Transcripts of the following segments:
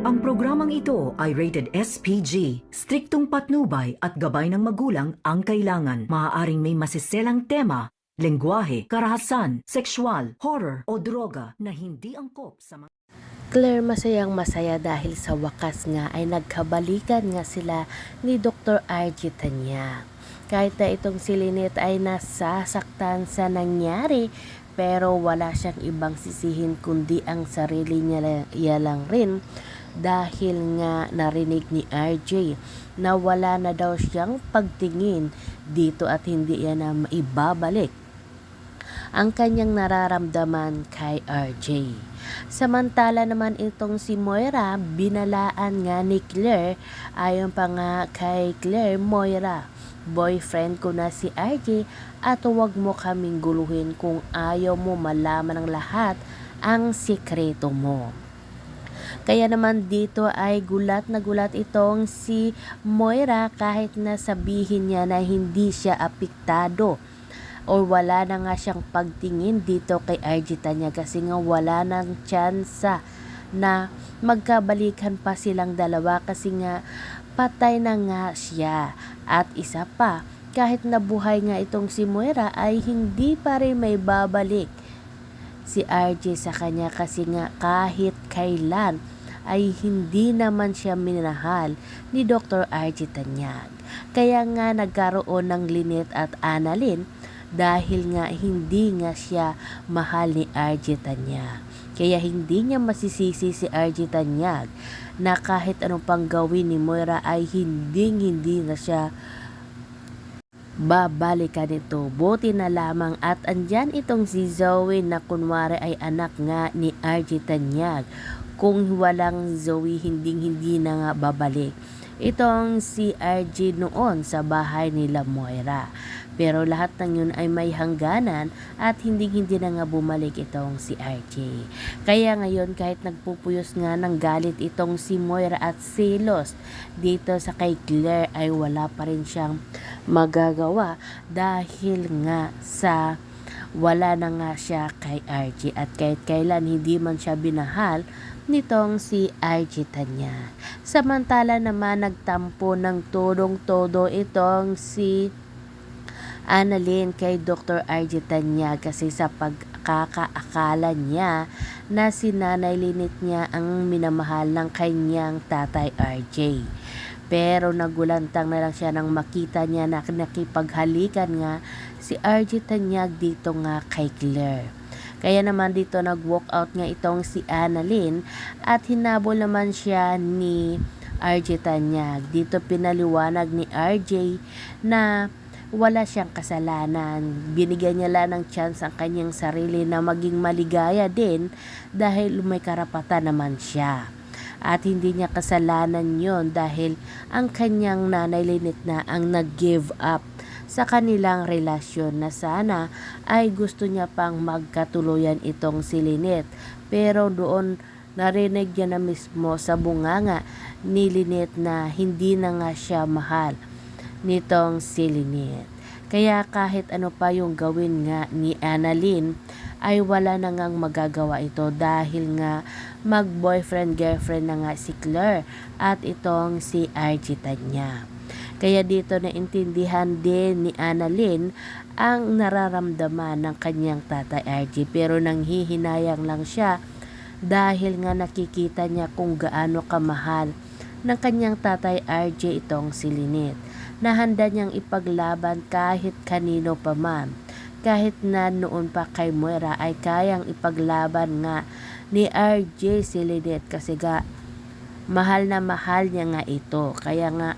Ang programang ito ay rated SPG. Striktong patnubay at gabay ng magulang ang kailangan. Maaaring may masiselang tema, lengguwahe, karahasan, sexual, horror o droga na hindi angkop sa mga Claire masayang masaya dahil sa wakas nga ay nagkabalikan nga sila ni Dr. RG Tanya. Kahit na itong si Lynette ay nasasaktan sa nangyari, pero wala siyang ibang sisihin kundi ang sarili niya lang rin dahil nga narinig ni RJ na wala na daw siyang pagtingin dito at hindi yan na maibabalik ang kanyang nararamdaman kay RJ. Samantala naman itong si Moira, binalaan nga ni Claire, ayon pa nga kay Claire, Moira, boyfriend ko na si RJ at huwag mo kaming guluhin kung ayaw mo malaman ng lahat ang sikreto mo. Kaya naman dito ay gulat na gulat itong si Moira kahit na sabihin niya na hindi siya apektado or wala na nga siyang pagtingin dito kay RG Tanya kasi nga wala nang tsansa na magkabalikan pa silang dalawa kasi nga patay na nga siya. At isa pa, kahit nabuhay nga itong si Moira ay hindi pa rin may babalik si RJ sa kanya kasi nga kahit kailan ay hindi naman siya minahal ni Dr. RJ Tanyag. Kaya nga nagkaroon ng Lynette at Annalyn dahil nga hindi nga siya mahal ni RJ Tanyag. Kaya hindi niya masisisi si RJ Tanyag na kahit anong pang gawin ni Moira ay hindi hindi na siya babalikan ito. Buti na lamang at andyan itong si Zoe na kunwari ay anak nga ni RJ Tanyag. Kung walang Zoe, hindi hindi na nga babalik. Itong si RJ noon sa bahay nila Moira. Pero lahat ng yun ay may hangganan at hindi hindi na nga bumalik itong si RJ. Kaya ngayon kahit nagpupuyos nga ng galit itong si Moira at Silos dito sa kay Claire ay wala pa rin siyang magagawa dahil nga sa wala na nga siya kay RJ at kahit kailan hindi man siya binahal nitong si RJ Tanya. Samantala naman nagtampo ng todong-todo itong si Annalyn kay Dr. RJ Tanya kasi sa pagkakaakala niya na si Nanay Linit niya ang minamahal ng kanyang tatay RJ. Pero nagulantang na lang siya nang makita niya na nakipaghalikan nga si RJ Tanyag dito nga kay Claire. Kaya naman dito nag-walk out nga itong si Annalyn at hinabol naman siya ni RJ Tanyag. Dito pinaliwanag ni RJ na wala siyang kasalanan. Binigyan niya lang ng chance ang kanyang sarili na maging maligaya din dahil may karapatan naman siya. At hindi niya kasalanan yon dahil ang kanyang nanay Linit na ang nag-give up sa kanilang relasyon na sana ay gusto niya pang magkatuluyan itong si Linit. Pero doon narinig niya na mismo sa bunganga ni Linit na hindi na nga siya mahal nitong si Lynette. Kaya kahit ano pa yung gawin nga ni Annalyn, ay wala na ngang magagawa ito dahil nga mag-boyfriend-girlfriend na nga si Claire at itong si RG Tanya. Kaya dito naintindihan din ni Annalyn ang nararamdaman ng kanyang tatay RG pero nanghihinayang lang siya dahil nga nakikita niya kung gaano kamahal ng kanyang tatay RJ itong si Lynette na handa niyang ipaglaban kahit kanino pa man. Kahit na noon pa kay Moira ay kayang ipaglaban nga ni RJ si kasi ga mahal na mahal niya nga ito. Kaya nga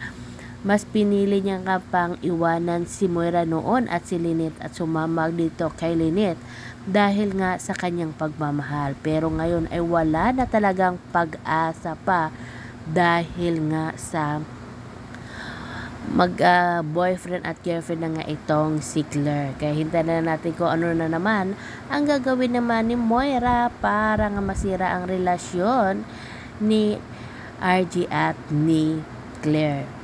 mas pinili niya nga pang iwanan si Moira noon at si Lynette at sumamag dito kay Lynette dahil nga sa kanyang pagmamahal. Pero ngayon ay wala na talagang pag-asa pa dahil nga sa mag ah, boyfriend at girlfriend na nga itong si Claire. Kaya hintayin na natin kung ano na naman ang gagawin naman ni Moira para nga masira ang relasyon ni RG at ni Claire.